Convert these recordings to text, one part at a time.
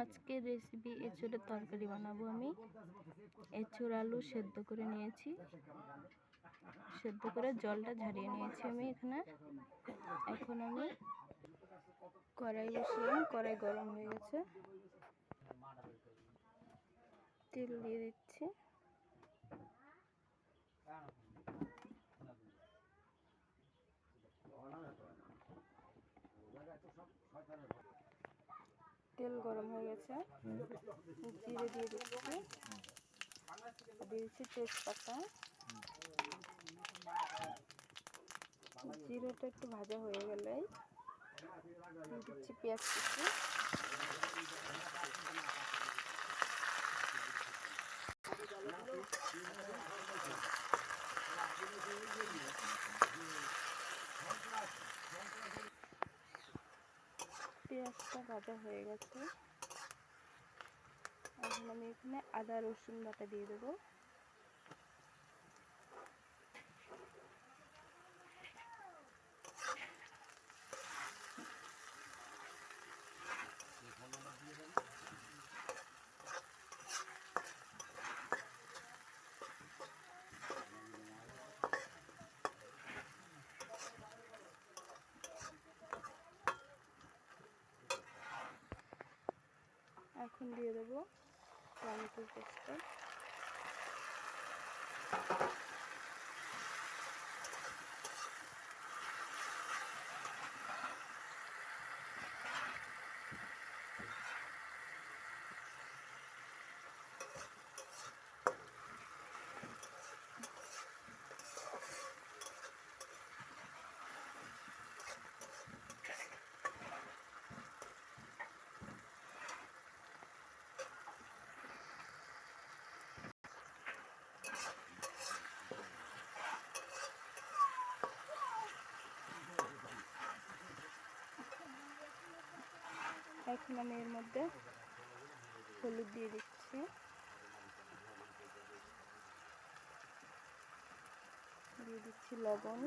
আজকের রেসিপি এঁচোড়ের তরকারি বানাবো আমি। এঁচোড় আলু সেদ্ধ করে নিয়েছি। সেদ্ধ করে জলটা ঝারিয়ে নিয়েছি আমি এখানে। এখন আমি কড়াই বসিয়ে, কড়াই গরম হয়ে গেছে। তেল দিয়ে দিচ্ছি। তেল গরম হয়ে গেছে। জিরে দিয়ে দিচ্ছি। দিয়েছি তেজপাতা। জিরেটা একটু ভাজা হয়ে গেলেই দিচ্ছি পেঁয়াজ কুচি। পেঁয়াজটা ভাজা হয়ে গেছে। এখন আমি এখানে আদা রসুন বাটা দিয়ে দেবো। এখন দিয়ে দেবো টমেটোর পেস্টটা এখন আমি এর মধ্যে হলুদ দিয়ে দিচ্ছি। দিয়ে দিচ্ছি লবণ,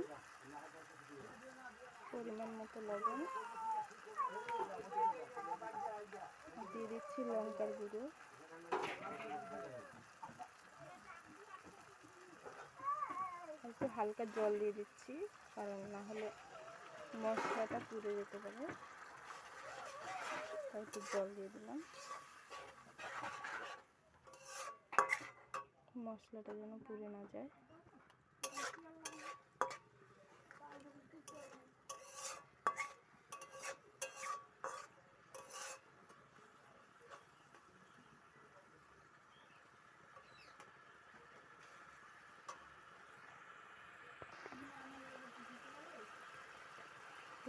পরিমাণ মতো লবণ। দিয়ে দিচ্ছি লঙ্কার গুঁড়ো। একটু হালকা জল দিয়ে দিচ্ছি, কারণ না হলে মশলাটা পুড়ে যেতে পারে। একটু জল দিয়ে দিলাম। মশলাটা যেন পুড়ে না যায়।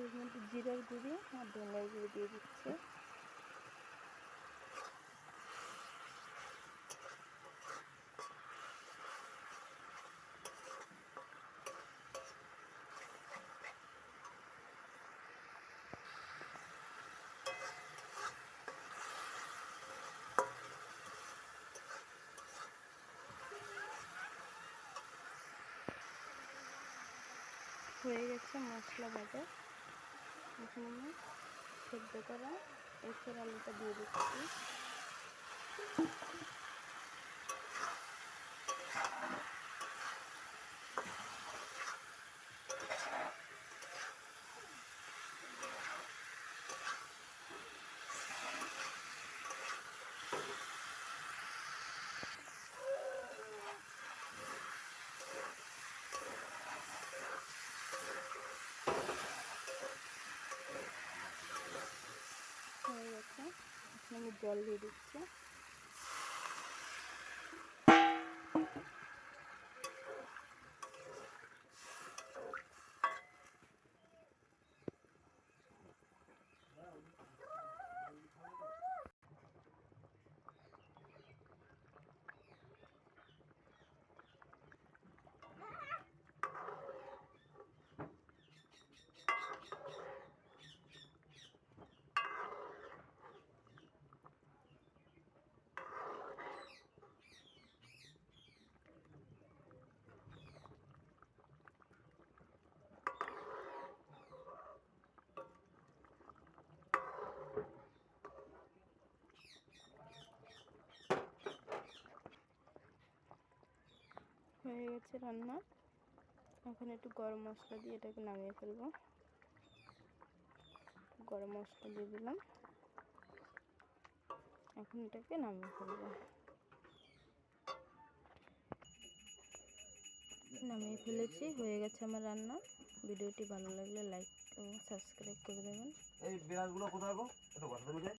এর জিরার গুঁড়ি আর ধনের গুঁড়ি দিয়ে দিচ্ছে। হয়ে গেছে মশলা ভাজা এখন আমি সেদ্ধ করা এরপর আলুটা দিয়ে দিচ্ছি হয়ে গেছে এখন আমি জল দিয়ে দিচ্ছি। গেছে রান্না। এখন একটু গরম মশলা দিয়ে এটাকে নামিয়ে ফেলব। গরম মশলা দিয়ে দিলাম। এখন এটাকে নামিয়ে ফেলব। নামিয়ে ফেলেছি, হয়ে গেছে আমার রান্না। ভিডিওটি ভালো লাগলে লাইক এবং সাবস্ক্রাইব করে দেবেন। এই বিড়ালগুলো কোথায় গো? একটু কথা দেবে